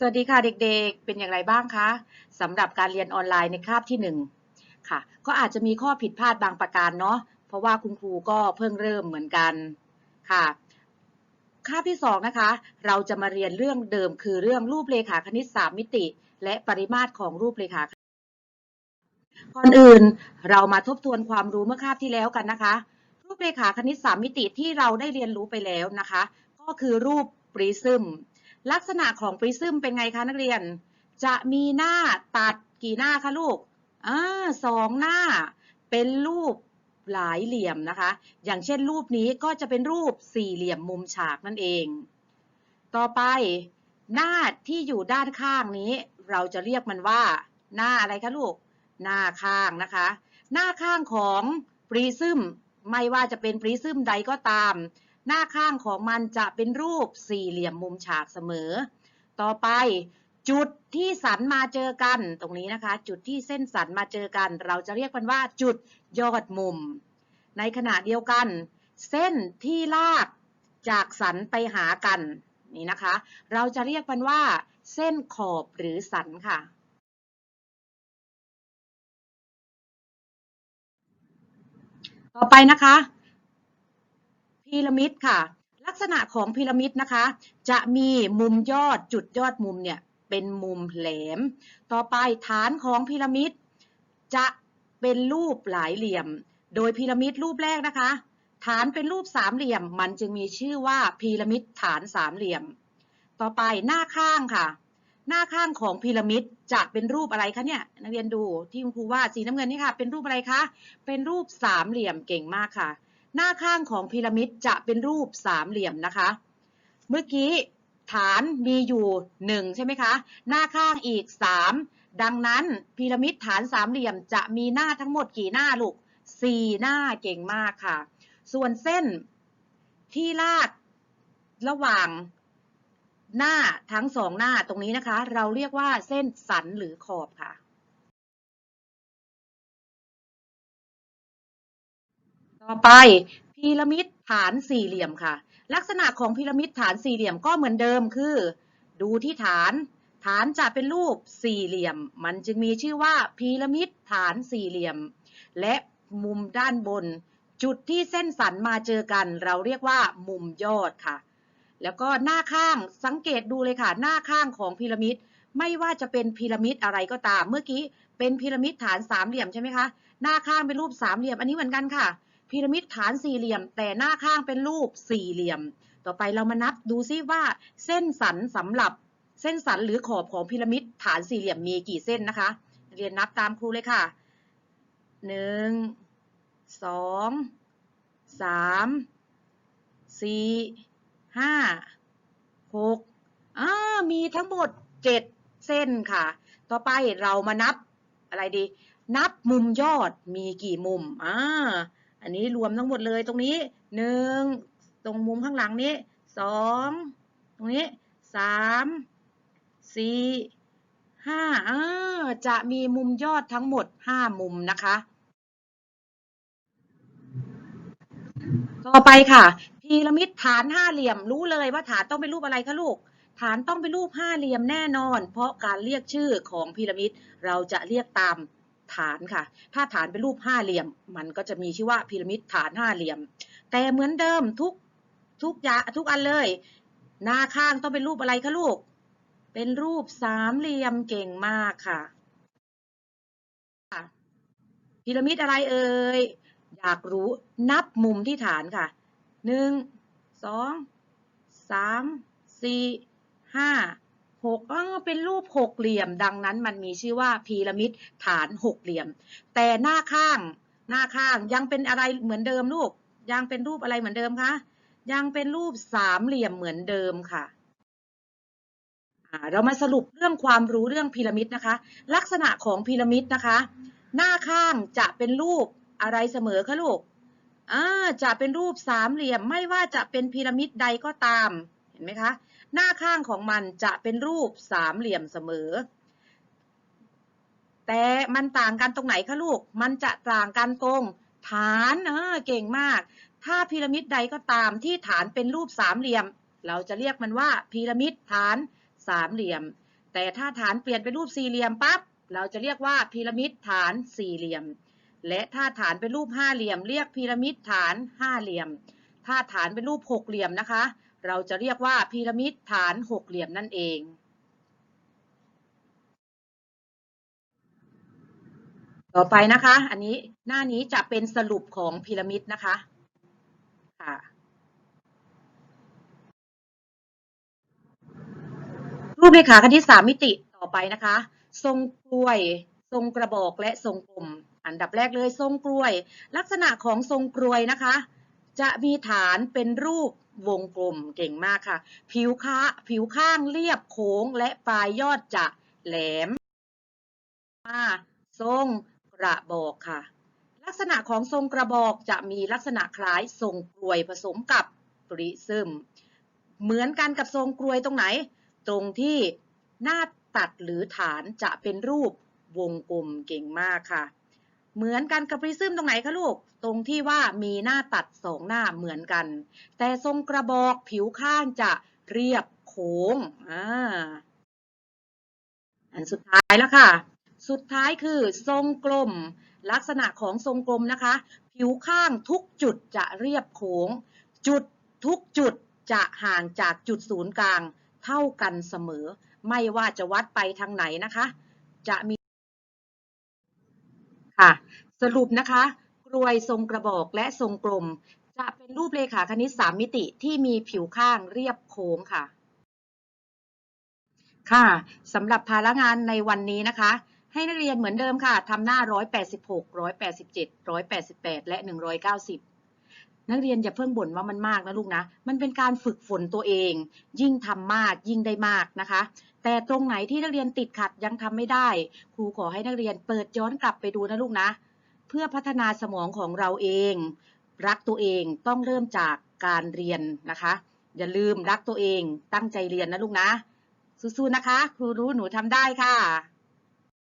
สวัสดีค่ะเด็กๆ เป็นอย่างไรบ้างคะสำหรับการเรียนออนไลน์ในคาบที่ 1 ค่ะ ก็อาจจะมีข้อผิดพลาดบางประการเนาะเพราะว่าคุณครูก็เพิ่งเริ่มเหมือนกันค่ะ คาบที่ 2 นะคะ เราจะมาเรียนเรื่องเดิมคือเรื่องรูปเลขาคณิต 3 มิติ และปริมาตรของรูปเลขาก่อนอื่นเรามาทบทวนความรู้เมื่อคาบที่แล้วกันนะคะ รูปเลขาคณิต 3 มิติที่เราได้เรียนรู้ไปแล้วนะคะ ก็คือรูปปริซึม ลักษณะของปริซึมเป็นไงคะนักเรียน จะมีหน้าตัดกี่หน้าคะลูกอ่าสองหน้า เป็นรูปหลายเหลี่ยมนะคะ อย่างเช่นรูปนี้ก็จะเป็นรูปสี่เหลี่ยมมุมฉากนั่นเอง ต่อไปหน้าที่อยู่ด้านข้างนี้ เราจะเรียกมันว่า หน้าอะไรคะลูก หน้าข้างนะคะ หน้าข้างของปริซึมไม่ว่าจะเป็นปริซึมใดก็ตาม หน้าข้างของมันจะเป็นรูปสี่เหลี่ยมมุมฉากเสมอ ต่อไปจุดที่สันมาเจอกัน ตรงนี้นะคะ จุดที่เส้นสันมาเจอกัน เราจะเรียกมันว่าจุดยอดมุม ในขณะเดียวกัน เส้นที่ลากจากสันไปหากันนี่นะคะ เราจะเรียกมันว่า เส้นขอบหรือสันค่ะ ต่อไปนะคะ พีระมิดค่ะ ลักษณะของพีระมิดนะคะ จะมีมุมยอดจุดยอดมุมเนี่ยเป็นมุมแหลม ต่อไปฐานของพีระมิดจะเป็นรูปหลายเหลี่ยม โดยพีระมิดรูปแรกนะคะ ฐานเป็นรูปสามเหลี่ยม มันจึงมีชื่อว่าพีระมิดฐานสามเหลี่ยม ต่อไปหน้าข้างค่ะ หน้าข้างของพีระมิดจะเป็นรูปอะไรคะเนี่ยนักเรียนดูที่คุณครูว่าสีน้ำเงินนี่ค่ะ เป็นรูปอะไรคะ เป็นรูปสามเหลี่ยมเก่งมากค่ะ หน้าข้างของพีระมิดจะเป็นรูปสามเหลี่ยมนะคะ เมื่อกี้ฐานมีอยู่หนึ่งใช่ไหมคะ หน้าข้างอีกสามดังนั้นพีระมิดฐานสามเหลี่ยมจะมีหน้าทั้งหมดกี่หน้าลูกสี่หน้าเก่งมากค่ะ ส่วนเส้นที่ลากระหว่างหน้าทั้งสองหน้าตรงนี้นะคะ เราเรียกว่าเส้นสันหรือขอบค่ะ ต่อไปพีระมิดฐานสี่เหลี่ยมค่ะ ลักษณะของพีระมิดฐานสี่เหลี่ยมก็เหมือนเดิมคือ ดูที่ฐาน ฐานจะเป็นรูปสี่เหลี่ยม มันจึงมีชื่อว่าพีระมิดฐานสี่เหลี่ยม และมุมด้านบน จุดที่เส้นสันมาเจอกัน เราเรียกว่ามุมยอดค่ะ แล้วก็หน้าข้างสังเกตดูเลยค่ะ หน้าข้างของพีระมิดไม่ว่าจะเป็นพีระมิดอะไรก็ตาม เมื่อกี้เป็นพีระมิดฐานสามเหลี่ยมใช่ไหมคะหน้าข้างเป็นรูปสามเหลี่ยมอันนี้เหมือนกันค่ะ พีระมิดฐานสี่เหลี่ยม แต่หน้าข้างเป็นรูปสี่เหลี่ยม ต่อไปเรามานับดูซิว่าเส้นสันสำหรับเส้นสันหรือขอบของพีระมิดฐานสี่เหลี่ยมมีกี่เส้นนะคะ เรียนนับตามครูเลยค่ะหนึ่งสองสามสี่ห้าหกอ่ามีทั้งหมดเจ็ดเส้นค่ะ ต่อไปเรามานับอะไรดี นับมุมยอดมีกี่มุมอ่า อันนี้รวมทั้งหมดเลยตรงนี้หนึ่งตรงมุมข้างหลังนี้สองตรงนี้สามสี่ห้าอ่าจะมีมุมยอดทั้งหมดห้ามุมนะคะ ต่อไปค่ะ พีระมิดฐานห้าเหลี่ยมรู้เลยว่าฐานต้องเป็นรูปอะไรคะลูกฐานต้องเป็นรูปห้าเหลี่ยมแน่นอน เพราะการเรียกชื่อของพีระมิดเราจะเรียกตาม ฐานค่ะ ถ้าฐานเป็นรูปห้าเหลี่ยม มันก็จะมีชื่อว่าพีระมิดฐานห้าเหลี่ยม แต่เหมือนเดิมทุกทุกยาทุกอันเลย หน้าข้างต้องเป็นรูปอะไรคะลูก เป็นรูปสามเหลี่ยมเก่งมากค่ะพีระมิดอะไรเอ่ยอยากรู้นับมุมที่ฐานค่ะหนึ่งสองสามสี่ห้า หกเออเป็นรูปหกเหลี่ยม ดังนั้นมันมีชื่อว่าพีระมิดฐานหกเหลี่ยม แต่หน้าข้างหน้าข้างยังเป็นอะไรเหมือนเดิมลูก ยังเป็นรูปอะไรเหมือนเดิมคะยังเป็นรูปสามเหลี่ยมเหมือนเดิมค่ะเรามาสรุปเรื่องความรู้เรื่องพีระมิดนะคะ ลักษณะของพีระมิดนะคะ หน้าข้างจะเป็นรูปอะไรเสมอคะลูกจะเป็นรูปสามเหลี่ยมไม่ว่าจะเป็นพีระมิดใดก็ตามเห็นไหมคะ หน้าข้างของมันจะเป็นรูปสามเหลี่ยมเสมอ แต่มันต่างกันตรงไหนคะลูก มันจะต่างกันตรงฐานเออเก่งมาก ถ้าพีระมิดใดก็ตามที่ฐานเป็นรูปสามเหลี่ยม เราจะเรียกมันว่าพีระมิดฐานสามเหลี่ยม แต่ถ้าฐานเปลี่ยนเป็นรูปสี่เหลี่ยมปั๊บ เราจะเรียกว่าพีระมิดฐานสี่เหลี่ยม และถ้าฐานเป็นรูปห้าเหลี่ยม เรียกพีระมิดฐานห้าเหลี่ยม ถ้าฐานเป็นรูปหกเหลี่ยมนะคะ เราจะเรียกว่าพีระมิดฐานหกเหลี่ยมนั่นเอง ต่อไปนะคะ อันนี้หน้านี้จะเป็นสรุปของพีระมิดนะคะค่ะรูปเรขาคณิตสามมิติต่อไปนะคะ ทรงกล้วย ทรงกระบอกและทรงกลม อันดับแรกเลยทรงกล้วย ลักษณะของทรงกล้วยนะคะ จะมีฐานเป็นรูป วงกลมเก่งมากค่ะ ผิวค้าผิวข้างเรียบโค้งและปลายยอดจะแหลมมาทรงกระบอกค่ะ ลักษณะของทรงกระบอกจะมีลักษณะคล้ายทรงกลวยผสมกับปริซึม เหมือนกันกับทรงกลวยตรงไหน ตรงที่หน้าตัดหรือฐานจะเป็นรูปวงกลมเก่งมากค่ะ เหมือนกันกับปริซึมตรงไหนคะลูก ตรงที่ว่ามีหน้าตัดสองหน้าเหมือนกัน แต่ทรงกระบอกผิวข้างจะเรียบโค้งอ่าอันสุดท้ายแล้วค่ะ สุดท้ายคือทรงกลม ลักษณะของทรงกลมนะคะ ผิวข้างทุกจุดจะเรียบโค้ง จุดทุกจุดจะห่างจากจุดศูนย์กลางเท่ากันเสมอ ไม่ว่าจะวัดไปทางไหนนะคะ จะมี ค่ะ สรุปนะคะ กรวยทรงกระบอกและทรงกลม จะเป็นรูปเลขาคณิตสามมิติที่มีผิวข้างเรียบโค้งค่ะ ค่ะสำหรับภาระงานในวันนี้นะคะ ให้นักเรียนเหมือนเดิมค่ะทำหน้า 186 187 188 และ 190 นักเรียนอย่าเพิ่งบ่นว่ามันมากนะลูกนะ มันเป็นการฝึกฝนตัวเอง ยิ่งทำมากยิ่งได้มากนะคะ แต่ตรงไหนที่นักเรียนติดขัดยังทำไม่ได้ ครูขอให้นักเรียนเปิดย้อนกลับไปดูนะลูกนะ เพื่อพัฒนาสมองของเราเอง รักตัวเองต้องเริ่มจากการเรียนนะคะ อย่าลืมรักตัวเองตั้งใจเรียนนะลูกนะ สู้ๆนะคะ ครูรู้หนูทำได้ค่ะ